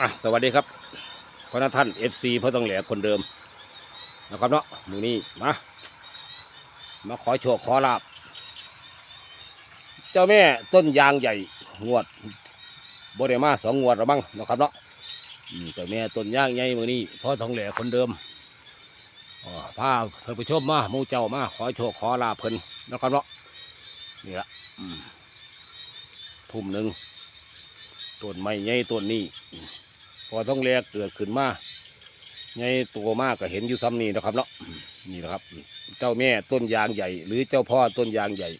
อะสวัสดีครับพระนท่านเอฟซีพระต้องแหลคนเดิมนะครับเนาะมือนี้มามาขอโชคขอลาบ เจ้าแม่ต้นยางใหญ่งวดบริมาสองงวดแล้วมั้งนะครับเนาะเจ้าแม่ต้นยางใหญ่มือนี้พ่อทองแหลคนเดิมอ๋อพาท่านผู้ชมมามูเจ้ามาขอโชคขอลาบเพิ่นนะครับเนาะนี่ละอืมทุ่มหนึ่งต้นไม้ใหญ่ต้นนี้ พอต้องแรกเกิดขึ้นมาไงตัวมากก็เห็นอยู่ซ้ำนี่นะครับเนาะนี่นะครับ เจ้าแม่ต้นยางใหญ่ หรือเจ้าพ่อต้นยางใหญ่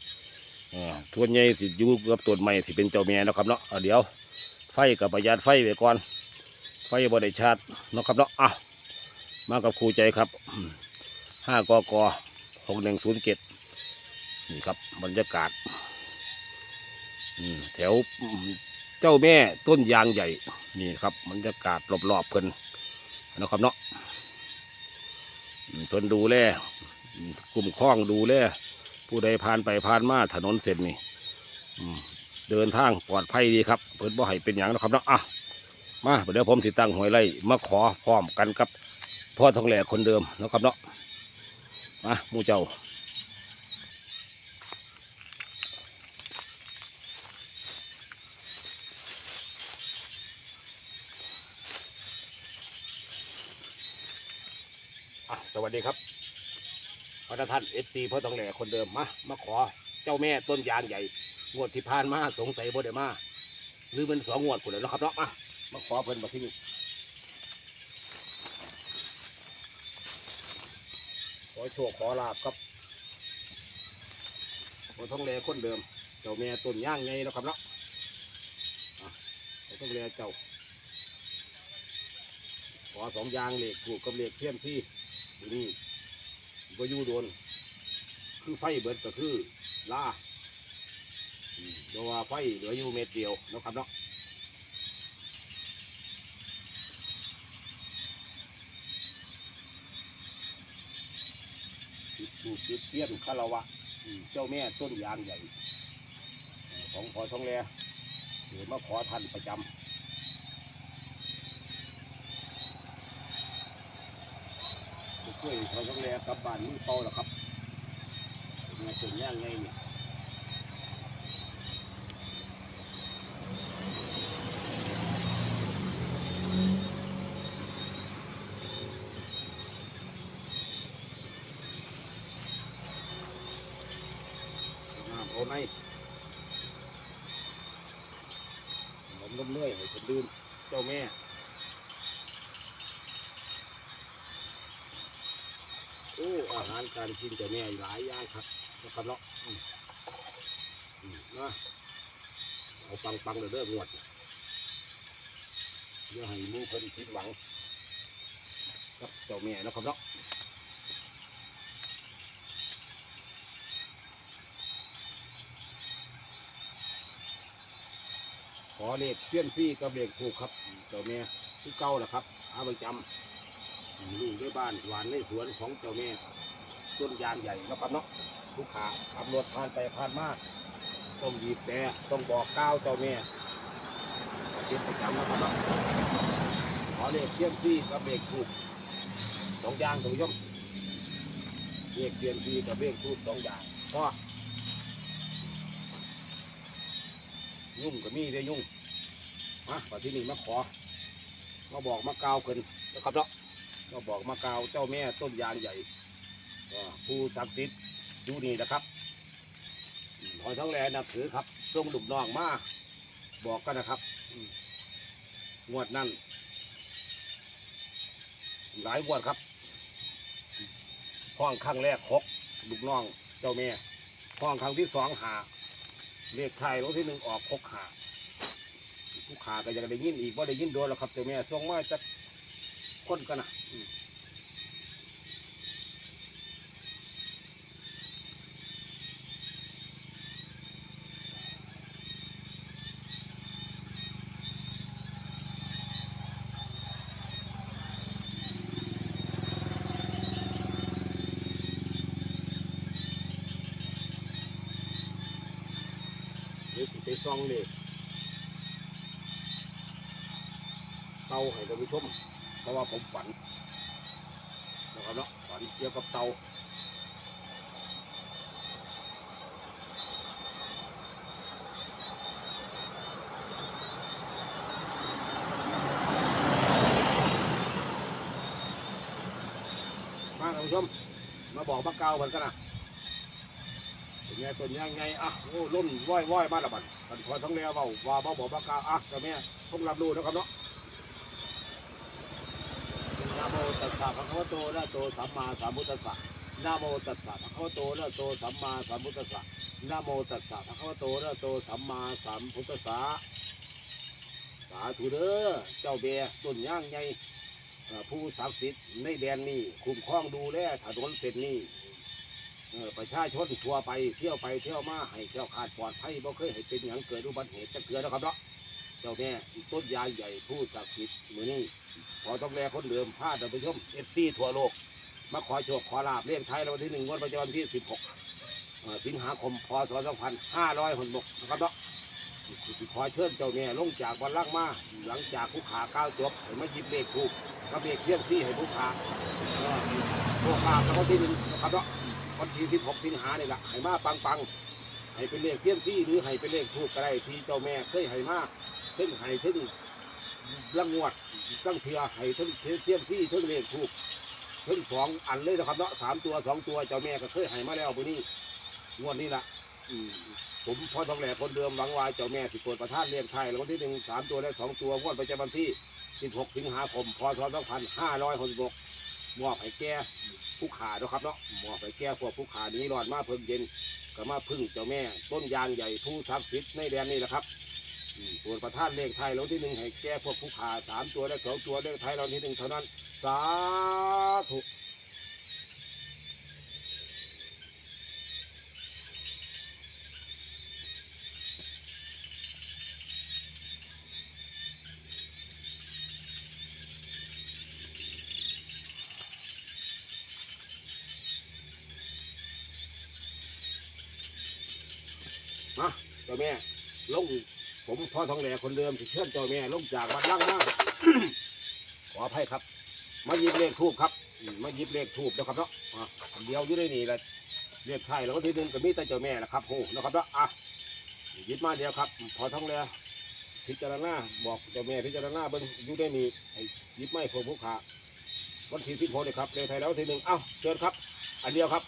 อ่าทวนใหญ่สิยู่กับต้นไม้สิเป็นเจ้าแม่นะครับเนาะเดี๋ยว ไฟกับประหยัดไฟไว้ก่อน ไฟบริชาตินะครับเนาะอะมากับครูใจครับห้ากกหกหนึ่งศูนย์เจ็ดนี่ครับบรรยากาศอืมแถวเจ้าแม่ต้นยางใหญ่ นี่ครับบรรยากาศรอบๆเพิ่นนะครับเนาะเพิ่นดูแลกลุ่มคล้องดูแลผู้ใดผ่านไปผ่านมาถนนเส้นนี่เดินทางปลอดภัยดีครับเพิ่นบ่ให้เป็นอย่างนะครับเนาะอะมาเดี๋ยวผมสิตั้งหวยไล่มาขอพร้อมกันกับพ่อทองแหลกคนเดิมนะครับเนาะมามู่เจ้า วัสดีครับพระท่านเอฟซีพ่อตองแหล่คนเดิมมามาขอเจ้าแม่ต้นยางใหญ่งวดที่ผ่านมาสงสัยบ่ได้มาหรือเป็นสองงวดคุณแล้วนะครับเนาะมามาขอเพิ่นมาที่นี่ขอโชคขอลาบครับพ่อตองแหล่คนเดิม เจ้าแม่ต้นยางไงนะครับเนาะอะพ่อตองแหล่เจ้าขอสองยางเหล็กถูกกับเหล็กเทียมที่ อยู่นี่ก็อยู่โดน คือไฟเบิดก็คือล่าเพราะว่าไฟเหลืออยู่เม็ดเดียวนะครับเนาะดูดเทียมคาราวะเจ้าแม่ต้นยางใหญ่ ของพอทองแลเดี๋ยวมาขอท่านประจำ ช่วยเขาต้องแลกลับบ้านมือเปล่าแล้วครับมาถึงย่างไงเนี่น้ำเอาในผมล้มเลื่อยให้คนดื่มเจ้าแม่ โอ้อารการกินแต่แม่หลายอย่างครับนะครับเนาะนะเอาปังปังๆเลยเด้องวดเดี๋ยวให้มูเพิ่นผิดหวังกับเจ้าแม่นะครับเนาะขอเลขเสี้ยนซี่กับเลขถูกครับเจ้าแม่ที่เก้าแหละครับ เอาไปจำลูกได้บ้านหวานในสวนของเจ้าแม่ ต้นยางใหญ่นะครับเนาะลูกค้าขับรถผ่านไปผ่านมาต้องบีบแต่ต้องบอกก้าวเจ้าแม่เป็นประจำนะครับเนาะขอเลขเที่ยมซี่กับเลขทูกสองอย่างท่านผู้ชมเลขเที่ยมซี่กับเลขทูกสองอย่างพราะยุ่งก็มีได้ยุ่งมาปัจจุบันมาขอมาบอกมากล่าวกันนะครับเนาะก็บอกมากล่าวเจ้าแม่ต้นยางใหญ่ ผู้ศักดิ์สิทธิ์อยู่นี่นะครับหอยท้องแลนับถือครับส่งลูกน้องมาบอกกันนะครับงวดนั้นหลายงวดครับห้องครั้งแรกหกลูกน้องเจ้าแม่ห้องครั้งที่สองหาเลขไทยรถที่หนึ่งออกหกหาผู้ขาก็ยังได้ยินอีกว่าได้ยินโดนแล้วครับเจ้าแม่ส่งมาจากคนกันนะอืมเดี๋ยวสิ ไปซองเลยเตาให้ท่านผู้ชมเพราะว่าผมฝันนะครับเนาะฝันเกี่ยวกับเตามาท่านผู้ชมมาบอกบักเกาเหมือนกันนะเป็นไงตัวยังไงอะโอ้รุ่นว้อยว้อยมาและบัด บัดพอทั้งแล้วเบาว่าเบาบอกบักเกาอะเจ้าแม่ต้องรับรู้นะครับเนาะนะโมตัสสะภะคะวะโตอะระหะโตสัมมาสัมพุทธัสสะนะโมตัสสะภะคะวะโตอะระหะโตสัมมาสัมพุทธัสสะนะโมตัสสะภะคะวะโตอะระหะโตสัมมาสัมพุทธัสสะสาธุเด้อเจ้าเบียต้นย่างใหญ่ผู้ศักดิ์สิทธิ์ในแดนนี้คุ้มครองดูแลถนนเส้นนี้ เออประชาชนทั่วไปเที่ยวไปเที่ยวมาให้เที่ยวขาดปลอดภัยบ่เคยให้เป็นอย่างเกิดอุบัติเหตุจะเกิดนะครับเนาะเจ้าแม่ต้นยาใหญ่ผู้ศักดิ์สิทธิ์มือนี้ขอต้องแลคนเดิมพาท่านผู้ชมเอฟซีทั่วโลก มาขอโชคขอลาบเรียกไทยวัลที่หนึ่งงวดประจำวันที่16เอ่อสิงหาคมพศ2566นะครับเนาะขอเชิญเจ้าแม่ลงจากวันล่างมาหลังจากผู้ขาก้าวจบให้มาหยิบเลขถูกกับเลขเสี่ยงซี่ให้ผู้ขาผู้ขารางวัลที่หนึ่งนะครับเนาะ วันที่16สิงหาเนี่ยแหละให้มาปังปังๆให้เป็นเลขเสี่ยงซี่หรือให้เป็นเลขถูกก็ได้ที่เจ้าแม่เคยให้มาถึงให้ถึงละงวดตั้งเทียให้ทั้งเทียมที่ทั้งเลขถูกทั้งสองอันเลยนะครับเนาะสามตัวสองตัวเจ้าแม่ก็เคยให้มาแล้ววันนี้งวดนี้ละอืผมพอทองแหล่คนเดิมหวังว่าเจ้าแม่สิโปรดประทานเลี้ยงไทยแล้ววันที่หนึ่งสามตัวและสองตัวงวดประจำวันที่สิบหกสิงหาคมพศสองพันห้าร้อยหกสิบหกมอบให้แก่ ผู้ขาเนาะครับเนาะหมอไปแก้พวกผู้ขานี้รอนมาเพิ่งเย็นก็มาพึ่งเจ้าแม่ ต้นยางใหญ่ผู้ทักดิ์สิทธิ์ในแดนนี่แหละครับส่วนประธานเลขไทยเราที่หนึ่งให้แก้พวกผู้ขาสามตัวและสองตัวเลขไทยเราที่หนึ่งเท่านั้น สาธุ แม่ลงผมพ่อทองแหล่คนเดิมที่เชิญเจ้าแม่ลงจากวัดล่างมาขออภัยครับ มาหยิบเลขทูบครับอืมมาหยิบเลขทูบนะครับเนาะอะเดียวอยู่ในนี่แหละเลขไทยแล้วก็ทีหนึ่งก็มีแต่เจ้าแม่แหละครับโอ้นะครับเนาะอะหยิบมาเดียวครับพอทองแหล่พิจารณาบอกเจ้าแม่พิจารณาเบิ่งอยู่ได้นี่ให้หยิบไม่พวกผู้ขาวันที่สิบหกเลยครับเลขไทยแล้วทีหนึ่งเอ้าเชิญครับ อันเดียวครับ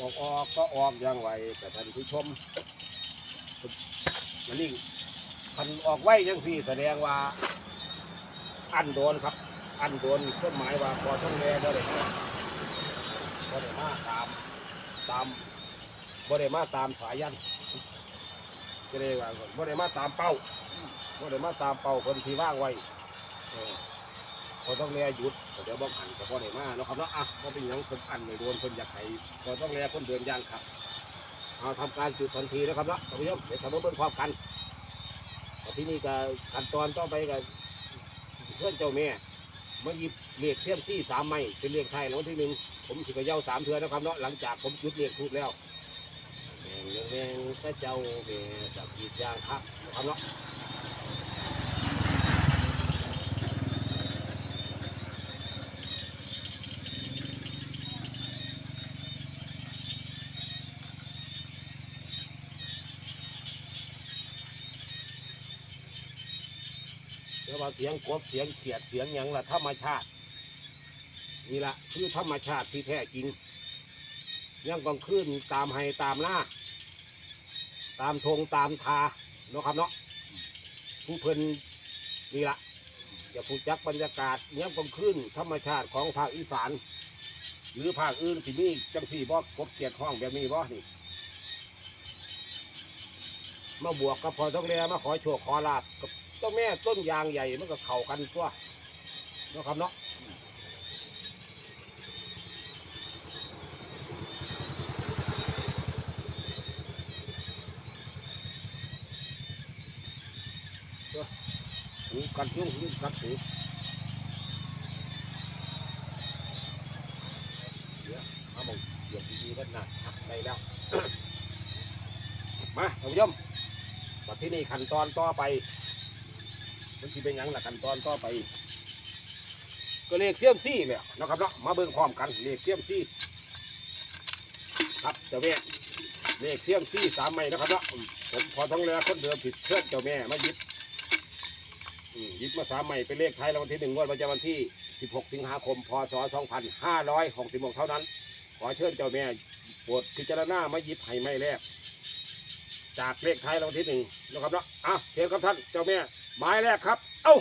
ออกออกออกก็ออกอย่างไวแต่ท่านผู้ชมมันนี่พันออกไว้ยังสี่แสดงว่า อันโดนครับ อันโดนก็หมายว่าพอต้องแลก็เลยก็ได้มาตามตามบ่ได้มาตามสายยันก็ได้ว่าบ่ได้มาตามเป้าบ่ได้มาตามเป้าคนที่ว่างไว้ พอต้องแลหยุดเดี๋ยวบ้อกอันก็บ่ได้มาเนาะครับเนาะอะก็เป็นหยังคนอันไม่โดนคนอยากให้ก็ต้องแลคนเดินย่างครับเอาทำการจุดทันทีนะครับนะท่านผู้ชมเดี๋ยวทำให้เบิ่งความกันแต่ที่นี่ก็ขั้นตอนต่อไปก็เพื่อนเจ้าแม่มาหยิบเลียกเสี้ยมซี่สามไม้เป็นเลียกไทยแล้ววันที่หนึ่งผมสิกระเย้าสามเทือนะครับเนาะหลังจากผมจุดเลียกทูบแล้วแมงแมงพระเจ้าแม่จับกีดยางครับนะครับเนาะ ว่าเสียงกบเสียงเขียดเสียงหยังละธรรมชาตินี่ละคือธรรมชาติที่แท้จริงยังกองขึ้นตามให้ตามหน้า ตามธงตามทาเนาะครับเนาะผู้เพิ่นนี่ละอย่าพูดจักบรรยากาศยังกองขึ้นธรรมชาติของภาคอีสาน หรือภาคอื่นที่นี่จังสี่บ่กบเกียดห้องแบบนี้บ่นี่มาบวกกับพอต้องเรียมาขอโชคขอลาบ กับเจ้าแม่ต้นยางใหญ่มันก็เข้ากันตัวเนาะครับเนาะหูกัดยุ่งยุ่งกัดหูเดี๋ยวมาหมดเดี๋ยวดีๆกันนะอะได้แล้ว มาท่านผู้ชมบัดที่นี่ขั้นตอนต่อไป มันจะเป็นหยังหล่ะขั้นตอนต่อไป ก็เลขเสียมซี่เนี่ยนะครับเนาะมาเบิ่งพร้อมกันเลขเสียมซี่ครับเจ้าแม่เลขเสียมซี่สามไม้นะครับเนาะอืมผมพอท้องเรือคนเดิมผิดเชิดเจ้าแม่มาหยิบอืมหยิบมาสามไม้เป็นเลขไทายรางวัลที่หนึ่งงวดประจำวันที่ 16 สิงหาคม พศ 2566เท่านั้น ขอเชิญเจ้าแม่โปรดพิจารณามาหยิบให้ไม่แรก จากเลขไทายรางวัลที่หนึ่งนะครับเนาะอะเชิญครับท่านเจ้าแม่ หมายแรกครับ เอ้า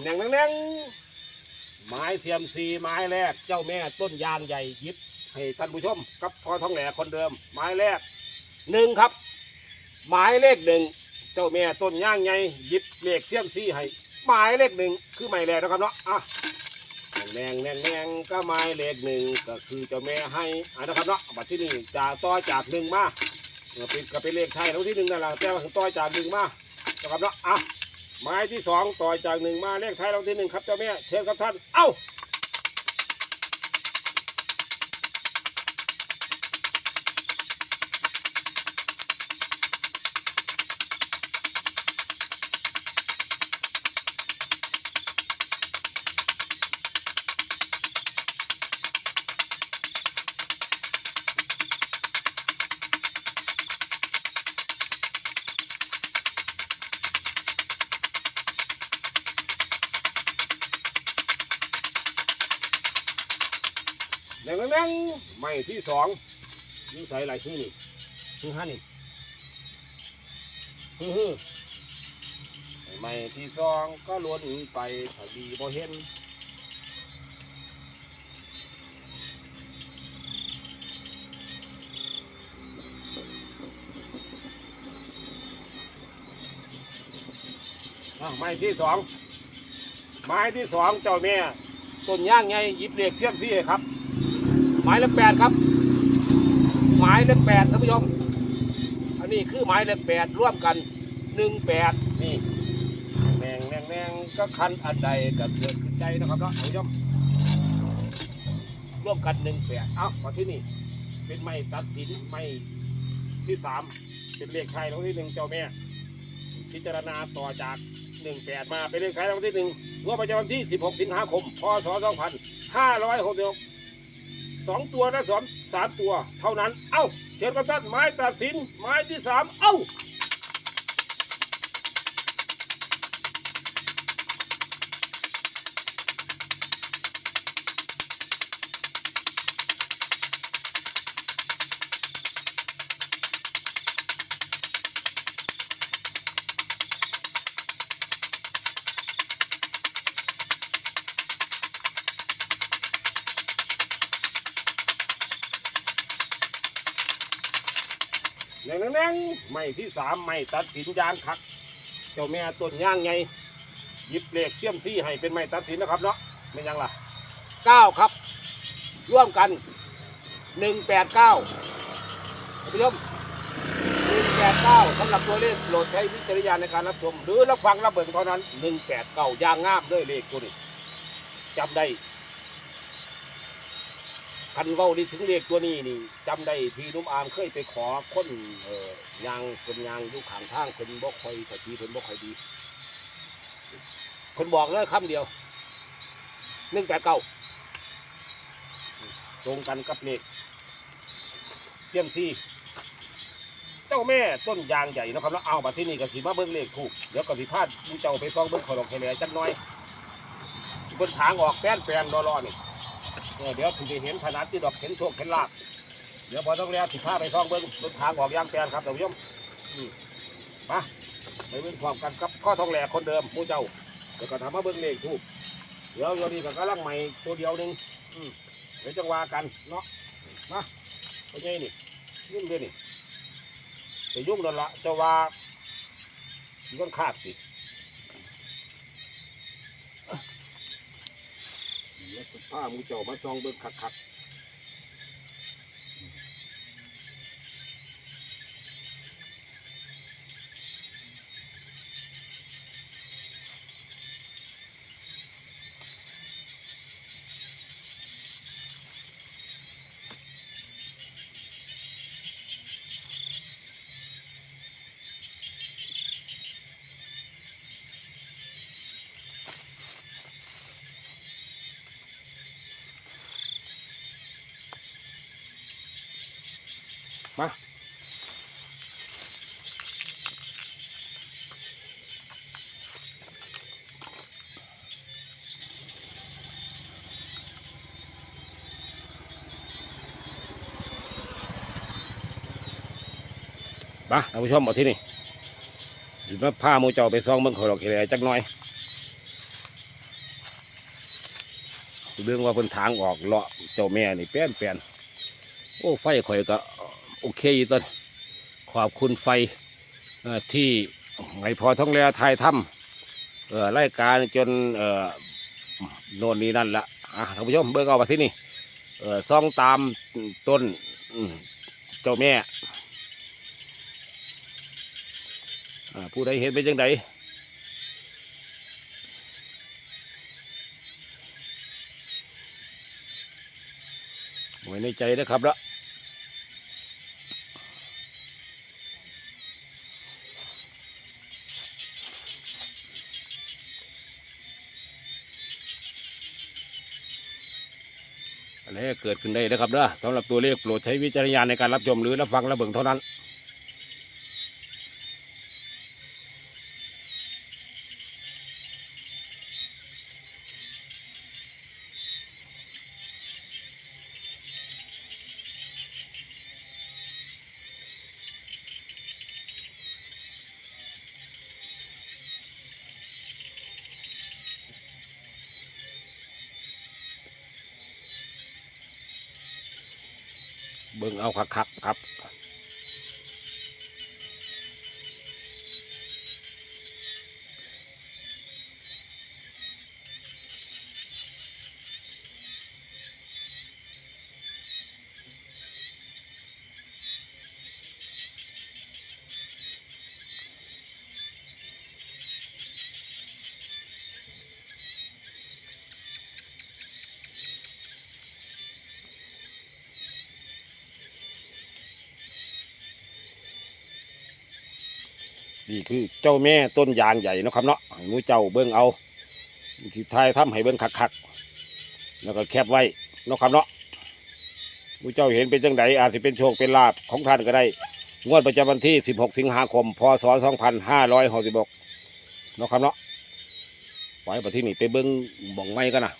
แหน่งแหน่งแหน่งไม้เสียมซีไม้แรกเจ้าแม่ต้นยางใหญ่ยิบให้ท่านผู้ชมกับพอทองแหล่คนเดิม ไม้แรกหนึ่งครับ หมายเลขหนึ่งเจ้าแม่ต้นย่างใหญ่ยิบเลขเสียมซีให้หมายเลขหนึ่งคือหมายแรกนะครับเนาะอะแนงแนงแนงก็หมายเลขหนึ่งก็คือเจ้าแม่ให้อะนะครับเนาะบัตรที่นี่จากต่อจากหนึ่งมาเออเป็นก็เป็นเลขไทยแล้วที่หนึ่งนั่นแหละแต่ว่าถึงต่อจากหนึ่งมานะครับเนาะอะ ไม้ที่สองต่อจากหนึ่งมาเลขท้ายรางวัลที่หนึ่งครับเจ้าแม่เชิญครับท่าน เอ้า หนึ่งหนึ่งหมายที่สองนี่ใส่อะไรที่นี่ที่ห้านี่ฮึ่ฮึ่หมายที่สองก็ล้วนไปถ้าดีบ่เห็นอะไม้ที่สองไม้ที่สองเจ้าแม่ต้นย่างไงยิบเหล็กเสียมซี่ครับ มายเลขแปดครับ หมายเลขแปดท่านผู้ชมอันนี้คือหมายเลขแปดร่วมกันหนึ่งแปดนี่แมงแมงแมงก็คันอันใดก็เกิดขึ้นใจนะครับเนาะท่านผู้ชมร่วมกันหนึ่งแปดเอ้ามาที่นี่เป็นไม่ตัดสินไม่ที่สามเป็นเลขไทยรางวัลที่หนึ่งเจ้าแม่ พิจารณาต่อจาก18มาเป็นเลขท้ายรางวัลที่หนึ่งงวดประจำวันที่16สิงหาคมพศ2566ส องตัวและสองสามตัว เท่านั้น เอ้าเชิญกับท่านไม้ตัดสินไม้ที่สามเอ้า แน่งแน่งไม่ที่สามไม่ตัดสินยางคัก เจ้าแม่ต้นย่างไงหยิบเหลขเชี่ยมซี่ให้เป็นไม่ตัดสินนะครับเนาะไม่ยังล่ะเก้าครับ ร่วมกันหนึ่งแปดเก้าท่านผู้ชมหนึ่งแปดเก้าสำหรับตัวเลขโปรดใช้วิจารณญาณในการรับชม หรือรับฟังรับเบิ่งเท่านั้นหนึ่งแปดเก้ายางงามด้วยเลขตัวนี้จำได้ คันเว้านี่ถึงเลขตัวนี้นี่จำได้ที่นุ่มอามเคยไปขอค้นเอ่อยางคนยางอยู่ข้างทางคนบ่คอยแต่ทีคนบ่คอยดีคนบอกเลยคำเดียวหนึ่งแปดเก้าตรงกันกับเลขเจียมซีเจ้าแม่ต้นยางใหญ่นะครับแล้วเอามาที่นี่ก็สิมาเบิ้งเลขถูกเดี๋ยวก็สิพาดมูเจ้าไปฟ้องเบิ้งขอดอกแคลจักหน้อยบนทางออกแป้นแปลนรอๆนี่ เออเดี๋ยวถึงจะเห็นขนาดที่ดอกเห็นโชคเห็นลาบเดี๋ยวพอต้องเรียกสิบห้าไปซ่องเบิ้งบนทางออกยางแปลนครับท่านผู้ชมอืมมาไปเบิ้งพร้อมกันครับข้อทองแหลกคนเดิมหมูเจ้าเดี๋ยวก็ทำมาเบิ้งเลขทูบเดี๋ยวโยนี้ก็กำลังใหม่ตัวเดียวหนึ่งเดี๋ยวจังหวากันเนาะมาเป็นไงนี่ยุ่งเดียวนี่ไปยุ่งแล้วละจ้าว่ามันก็คาดสิ้ผ้ามูเจ้ามาซองเบิ่งคัก มามาท่านผู้ชมเอาที่นี่หรือว่าผ้ามูเจ้าไปซองเบิ่งขอยดอกเขยจักหน่อยเรื่องว่าเพิ่นทางออกเลาะเจ้าแม่นี่แป้นแปลนโอ้ไฟข่อยก็ โอเคอยู่ต้นขอบคุณไฟที่ไงพอท้องแลทายถ้ำเอ่อรายการจนเอ่อโน่นนี่นั่นละอะท่านผู้ชมเบิ่งเอาไปที่นี่ซองตามต้นเจ้าแม่ผู้ใดเห็นเป็นจังไดไว้ในใจนะครับละ อันนี้เกิดขึ้นได้นะครับนะสำหรับตัวเลขโปรดใช้วิจารณญาณในการรับชมหรือรับฟังรับเบิ่งเท่านั้น คัก นี่คือเจ้าแม่ต้นยางใหญ่นะครับเนาะให้หมูเจ้าเบิ่งเอาที่ทายทำให้เบิ่งคักๆแล้วก็แคบไว้นะครับเนาะหมูเจ้าเห็นเป็นจังไดอาจจะเป็นโชคเป็นลาภของท่านก็ได้ งวดประจำวันที่ 16 สิงหาคม พศ 2566นาะครับเนาะไว้ประที่นี่ไปเบิ่งบ่องไม้กันนะ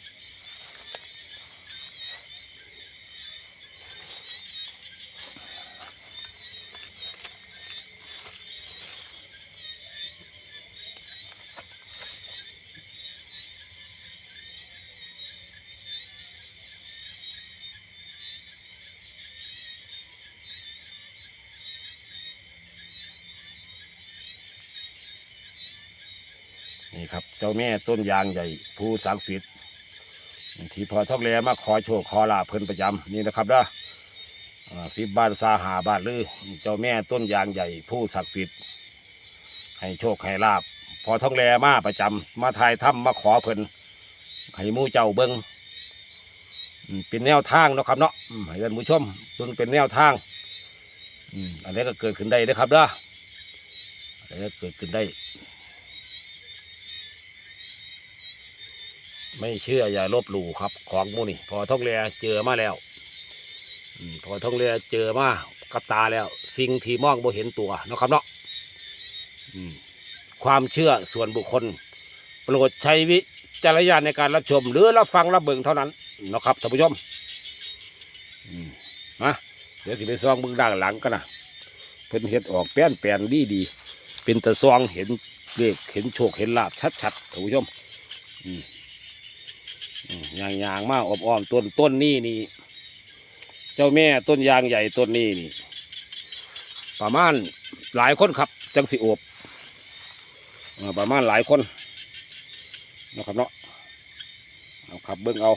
ครับ เจ้าแม่ต้นยางใหญ่ผู้ศักดิ์สิทธิ์ที่พอทอกแลมาขอโชคขอลาภเพิ่นประจำนี่นะครับนะสิบบ้านซาหาบ้านลือเจ้าแม่ต้นยางใหญ่ผู้ศักดิ์สิทธิ์ให้โชคให้ลาบ พอท่อกแลมาประจำมาทายถ้ำมาขอเพิ่นให้มู่เจ้าเบิงเป็นแนวทางเนาะครับเนาะให้ท่านผู้ชมเบิงเป็นแนวทางอันนี้ก็เกิดขึ้นได้นะครับนะอันนี้ก็เกิดขึ้นได้ ไม่เชื่ออย่าลบหลู่ครับ ของมูนี่พอท่องเรือเจอมาแล้วอพอท่องเรือเจอมากับตาแล้ว สิ่งที่มองบ่เห็นตัวนะครับเนาะความเชื่อส่วนบุคคล โปรดใช้วิจารณญาณในการรับชม หรือรับฟังรับเบิ่งเท่านั้นนะครับท่านผู้ชมอืมาเดี๋ยวสิไปซองเบิ่งด้านหลังกันนะเพิ่นเห็ดออกแป้นแปลนดีดีเป็นตะซองเห็นเลขเห็นโชคเห็นลาบชัดๆท่านผู้ชม ยางยางมาอบอ้อมต้นต้นนี่นี่ เจ้าแม่ต้นยางใหญ่ต้นนี้นี่ ประมาณหลายคนครับ จังสิโอบประมาณหลายคนนะครับเนาะเอาครับเบิ้งเอา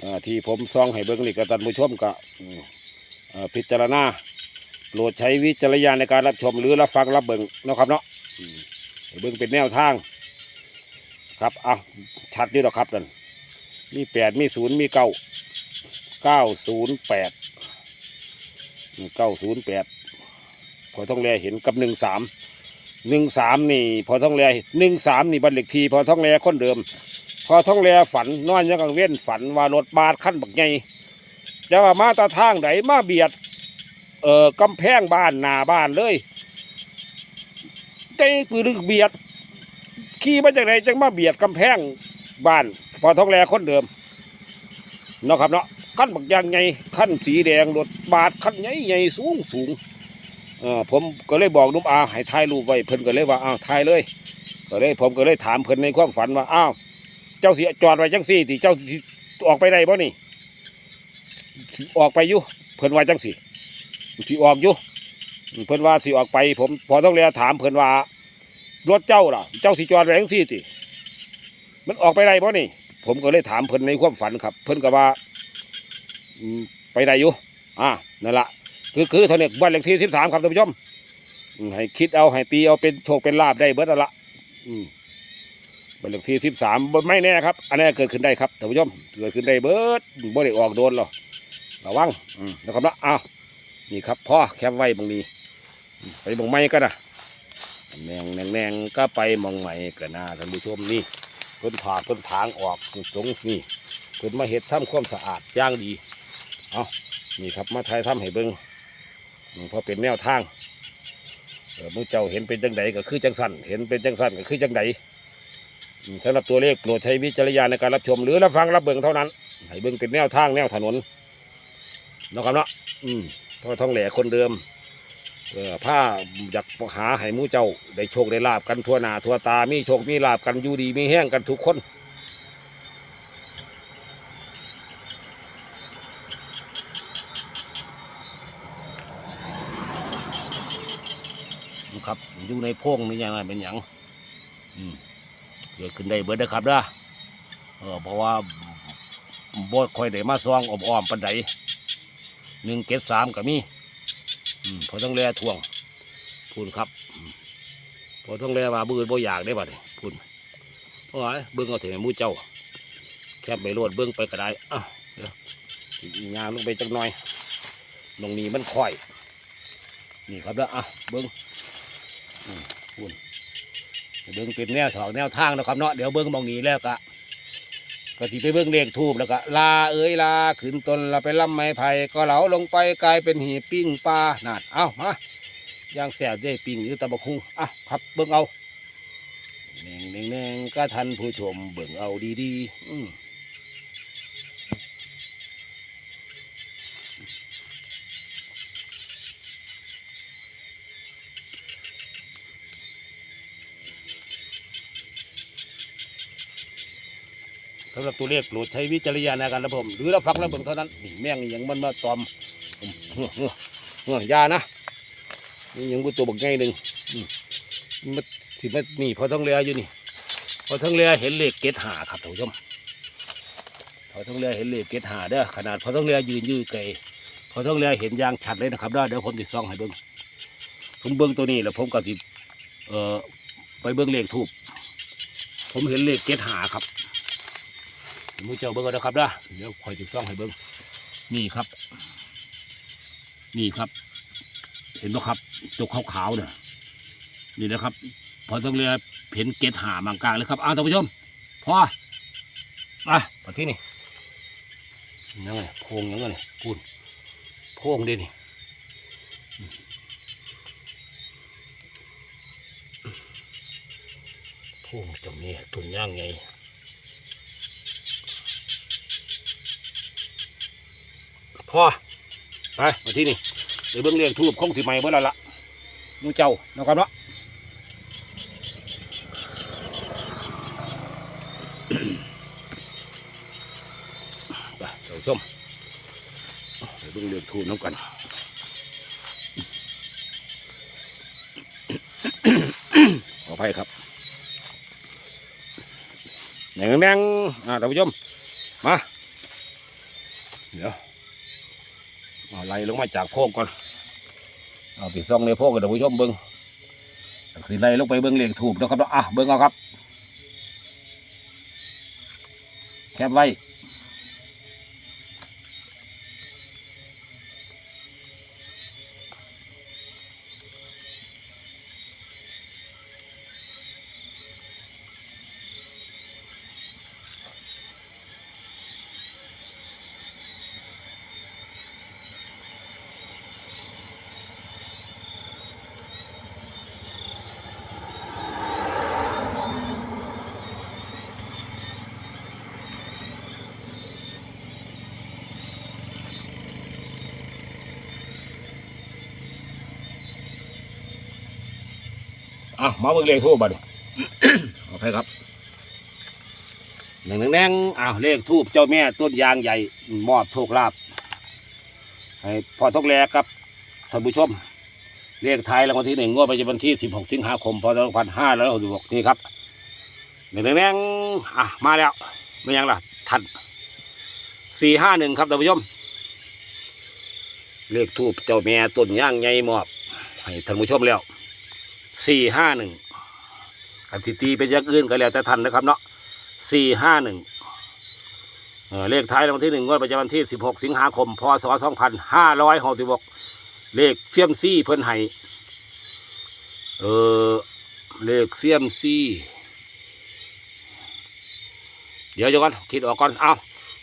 อที่ผมซองให้เบิ้งนี่กับท่านผู้ชมก็อืมเอ่อพิจารณาโปรดใช้วิจารณญาณในการรับชมหรือรับฟังรับเบิ้งนะครับเนาะเบิ้งเป็นแนวทาง ครับเอาชัดนี่หรอกครับนั่น มีแปดมีศูนย์มีเก้าเก้าศูนย์แปดเก้าศูนย์แปดพอต้องแลเห็นกับหนึ่งสามหนึ่งสามนี่ พอต้องแลหนึ่งสามนี่บันเหล็กที พอต้องแลคนเดิม พอต้องแลฝันนอนยังกังเว้นฝันว่ารถบาดขั้นบักใหญ่จะว่ามาตาทางไหนมาเบียด เอ่อกำแพงบ้านหน้าบ้านเลยใจปืนเบียดขี่มาจากไหนจังมาเบียดกำแพงบ้าน พอท้องแลคนเดิมเนาะครับเนาะขั้นบักยางไงขั้นสีแดงรถบาดขั้นใหญ่ใหญ่สูงสูงเออผมก็เลยบอกนุ่มอาให้ถ่ายรูปไว้เพิ่นก็เลยว่าอ้าวถ่ายเลย ก็เลยผมก็เลยถามเพิ่นในความฝันว่าอ้าวเจ้าเสิจอดไว้จังสี่ที่เจ้าออกไปได้บ่นี่ออกไปอยู่เพิ่นว่าจังสี่สิออกอยู่เพิ่นว่าสิออกไป ผมพอต้องเรียถามเพิ่นว่ารถเจ้าล่ะ เจ้าสิจอดแรงซี่ติมันออกไปได้บ่นี่ ผมก็เลยถามเพิ่นในความฝันครับ เพิ่นก็ว่าไปได้อยู่อ่านั่นละคือคือเท่านี้บ้านเลขที่สิบสามครับท่านผู้ชมให้คิดเอาให้ตีเอาเป็นโชคเป็นลาบได้เบิดนั่นละบ้านเลขที่สิบสามไม่แน่ครับ อันนี้เกิดขึ้นได้ครับท่านผู้ชมเกิดขึ้นได้เบิดบ่ได้ออกโดนหรอกระวังนะครับนะอ้าวนี่ครับพ่อแคปไว้บางนี้ ไปบางไม้ก็นะแนงแนงแนงก็ไปมองใหม่ก็น่าท่านผู้ชมนี่ พิ่นผ่าเพิ่นทางออกตรงนี่เพิ่นมาเห็ดทำความสะอาดย่างดีเอานี่ครับมาไทยทำให้เบิ้งเพราะเป็นแนวทางเมือเจ้าเห็นเป็นจังใดก็คือจังสันเห็นเป็นจังสันก็คือจังใดสำหรับตัวเลขโปรดใช้วิจารณญาณในการรับชม หรือรับฟังรับเบิ่งเท่านั้นให้เบิ่งเป็นแนวทางแนวถนนนะครับเนาะอืมพราะท้องแหล่คนเดิม เออผ้าอยากหาให้หมูเจ้า ได้โชคได้ลาบกันทั่วหน้าทั่วตา มีโชคมีลาบกันอยู่ดีมีแห้งกันทุกคนครับอยู่ในโพงนี่ยังไงเป็นหยังเกิดขึ้นได้เบิดนะครับเด้อเออเพราะว่าบ่ค่อยได้มาซองอมอ้อมปันใดหนึ่งเกตสามก็มี พอต้องแลทวงพูนครับ พอต้องแลว่าบืนบ่อยากได้บัดพูนเพราะว่าเบิ้องเอาถึงมูเจ้า แคบไปโลดเบิ้องไปก็ได้อ้าวเดี๋ยวงานลงไปจักหน่อยตรงนี้มันค่อย นี่ครับแล้วอะเบิ้อืมพูนเบิ้องเป็นแนวถอกแนวทางนะครับเนาะเดี๋ยวเบิ้องมองนี้แล้วก็ ก็ที่ไปเบื้องเลขทูบแล้วก็ลาเอ้ยลาขึ้นตนเราไปล่ำไม้ไผ่ก็เหลาลงไปกลายเป็นหีปิ้งปลาหนาดเอามาย่างแสบได้ปิ้งหรือตะบะคุงอะครับเบื้องเอาแนงแนงแนงก็ทันผู้ชมเบื้องเอาดีๆอืมำหรับตัวเลขโปรดใช้วิจารณญาณในการรับชมหรือรับฟังรับเบิ่งเท่านั้นนี่แม่งนี่ยังมันมาตอมเออยานะนี่ยังกูตัวบักไงหนึ่งมันสิมันนี่พอท้องเรืออยู่นี่ พอท้องเรือเห็นเหลขเกตหาครับท่านผู้ชมพอท้องเรือเห็นเหลขเกตหาเด้อขนาดพอท้องเรือยืนยืดไกลพอท้องเรือเห็นยางชัดเลยนะครับเด้อเดี๋ยวผมติดซองให้เบิ่งผมเบิ่งตัวนี้แล้วผมก็สิเอ่อไปเบิ่งเหลขทูบผมเห็นเหลขเกตหาครับ มือเจ้าเบิ้งก่อนนะครับนะเดี๋ยวคอยติดซ่องให้เบิ้งนี่ครับ นี่ครับ เห็นไหมครับตัวขาวๆเนี่ยนี่นะครับ พอต้องเรียเห็นเกตหามางกลางเลยครับอ้าวท่านผู้ชมพอมาพอที่นี่ยังไงโพงยังไงพูดโพงเดินี่โพงตรงนี้ตุนย่างไง พอไปมาที่นี่เดี๋ยวเบิ้งเรียงทูบคงสิใหม่เมื่อไรละนูเจ้านะครับเนาะไปเจ้าชมเดี๋ยวเบิ้งเรียงทูบน้ำกันขออภัยครับแดงแดงอ่าท่านผู้ชมมา เดี๋ยว อาไล่ลงมาจากโพกก่อนเอาติดซองในโพกกันท่านผู้ชมเบิ้งสิไล่ลงไปเบิ้งเลียงถูกนะครับเนาะอะเบิ้งเอาครับ แคบไว้ อะมาเบิ่งเลขทูบบัดนี้โอเคครับหนึ่งแดงอ้าวเลขทูบเจ้าแม่ต้นยางใหญ่มอบโชคลาภให้พอทกแลครับท่านผู้ชม เลขไทายรางวัลที่หนึ่งงวดประจำวันที่สิบหกสิงหาคมพศสองพันห้าร้อยหกสิบหกนี่ครับหนึ่งแดงอะมาแล้วไม่ยังล่ะทันสี่ห้าหนึ่งครับท่านผู้ชม เลขทูบเจ้าแม่ต้นยางใหญ่มอบให้ท่านผู้ชมแล้ว สี่ห้าหนึ่งอันสิตีเป็นอยักษ์อื่นก็แล้วแต่ทันนะครับเนาะสี่ห้าหนึ่งเลขท้ายรางวัลที่หนึ่งงวดประจำวันที่สิบหกสิงหาคมพศสองพันห้าร้อยหกสิบหกเลขเสี่ยมซี่เพิ่นไห้เออเลขเสี่ยมซี่ เดี๋ยวจะก่อนคิดออกก่อนเอา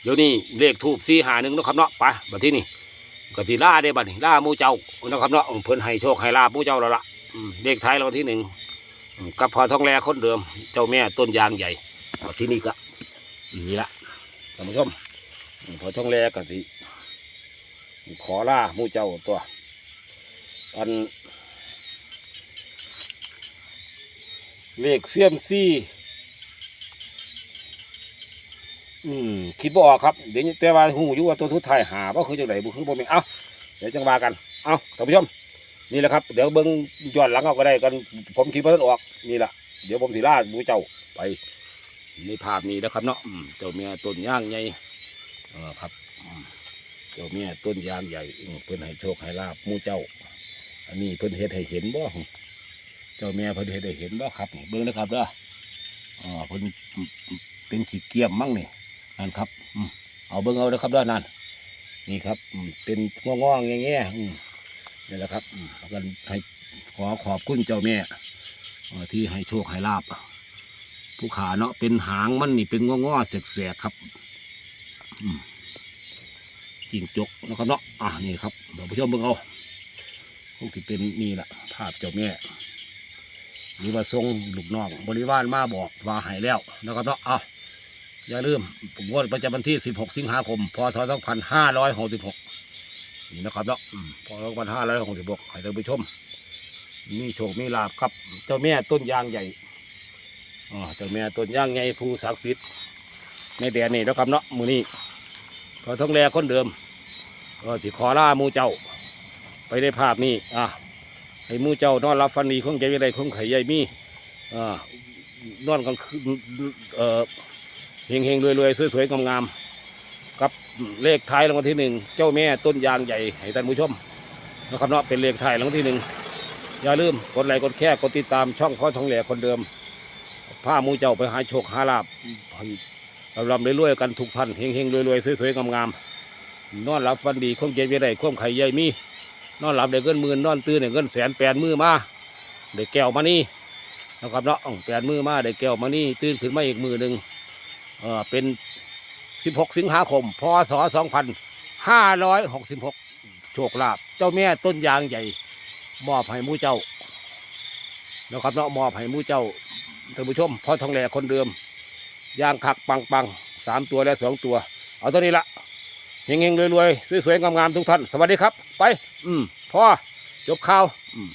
เดี๋ยวนี้เลขทูบสี่หาหนึ่งนะครับเนาะไปบัดที่นี่กติล่าได้บัดนี้ล่ามูเจ้านะครับเนาะเพิ่นให้โชคให้ลาบมูเจ้าแล้วล่ะ เลขท้ายรางวัลที่หนึ่งกับพอทองแรคนเดิม เจ้าแม่ต้นยางใหญ่ที่นี่ก็นี่ละท่านผู้ชมพอทองแรก็สิขอล่ามู่เจ้าตัวอันเลขเสียมซี่อืมคิดบ่ออกครับเดี๋ยวแต่ว่าหูอยู่ว่าตัวทุดท้ายหาว่าคือจังไดบุคือบ่ม่นเอ้าเดี๋ยวจังว่ากัน เอ้าท่านผู้ชม นี่แหละครับเดี๋ยวเบิ้งย้อนหลังเอาก็ได้กันผมคิดว่าท่านออกนี่แหละเดี๋ยวผมสิลาบูเจ้าไปในภาพนี้นะครับเนาะเจ้าเมียต้นย่างใหญ่เออครับเจ้าเมียต้นยางใหญ่เพิ่อนให้โชคให้ลาบมูเจ้า อันนี้เพิ่อนเฮ็ดให้เห็นบ่เจ้าเมียเพิ่อนเฮ็ดให้เห็นบ่ครับเบิ้งนะครับเด้ออ่าเพิ่นเป็นขี้เกียมมั้งนี่นั่นครับเอาเบิ้งเอาเด้อครับด้อนั่นนี่ครับเป็นงอๆแง่ๆอืม นี่แหละครับแล้วกันให้ขอขอบคุณเจ้าแม่ที่ให้โชคให้ลาบผู้ขาเนาะเป็นหางมันนี่เป็นงอๆแสกๆครับอืมจิงจกนะครับเนาะอะนี่ครับเดี๋ยวผู้ชมเบิ่งเอาคงที่เป็นนี่แหละภาพเจ้าแม่หรือว่าทรงลูกน้องบริวารมาบอกว่าหายแล้วนะครับเนาะอะอย่าลืมผมว่าประจำวันที่ 16 สิงหาคม พศ 2566 นี่นะครับเนาะอืมพอเราวันห้าร้อยหกสิบหกให้ท่านผู้ชม มีโชคมีลาบครับ เจ้าแม่ต้นยางใหญ่อ๋อเจ้าแม่ต้นยางใหญ่ผู้ศักดิ์สิทธิ์ในแดนนี่นะครับเนาะมือนี้พอท้องแรคนเดิมก็สิขอล่าหมูเจ้า ไปในภาพนี้อะให้หมูเจ้านอนรับฟันดีคงใจใดคงไข่ใหญ่มีอ่านอนกลางคืนเอ่อเฮงเฮงรวยรวยๆสวยๆงามๆค รับเลขท้ายรางวัลที่หนึ่งเจ้าแม่ต้นยางใหญ่ให้ท่านผู้ชมนะครับเนาะเป็นเลขท้ายรางวัลที่หนึ่งอย่าลืมกดไลค์กดแค่กดติดตามช่องพ่อทองแหล่คนเดิมผ้ามูเจ้าไปหาโชคหาลาบเราลำรวยๆกันทุกท่านเฮงเฮงๆรวยๆสวยๆงามๆนอนหลับฟันดีคงเย็นไปได้ควมไข่ใหญ่มีนอนหลับได้เงินหมื่นนอนตื่นได้เงินแสนแปดมือมาได้แก้วมานี่นะครับเนาะแปดมือมาได้แก้วมานี่ตื่นขึ้นมาอีกมือหนึ่งเออเป็น 16 สิงหาคม พศ 2566 โชคลาภเจ้าแม่ต้นยางใหญ่ มอบให้มูเจ้านะครับเนาะมอบให้มูเจ้าท่านผู้ชมพ่อทองแหล่คนเดิมยางขักปังปังสามตัวและสองตัว เอาตัวนี้ละเฮงๆรวยๆสวยๆงามๆทุกท่าน สวัสดีครับ ไป อืมพ่อจบข่าว อืม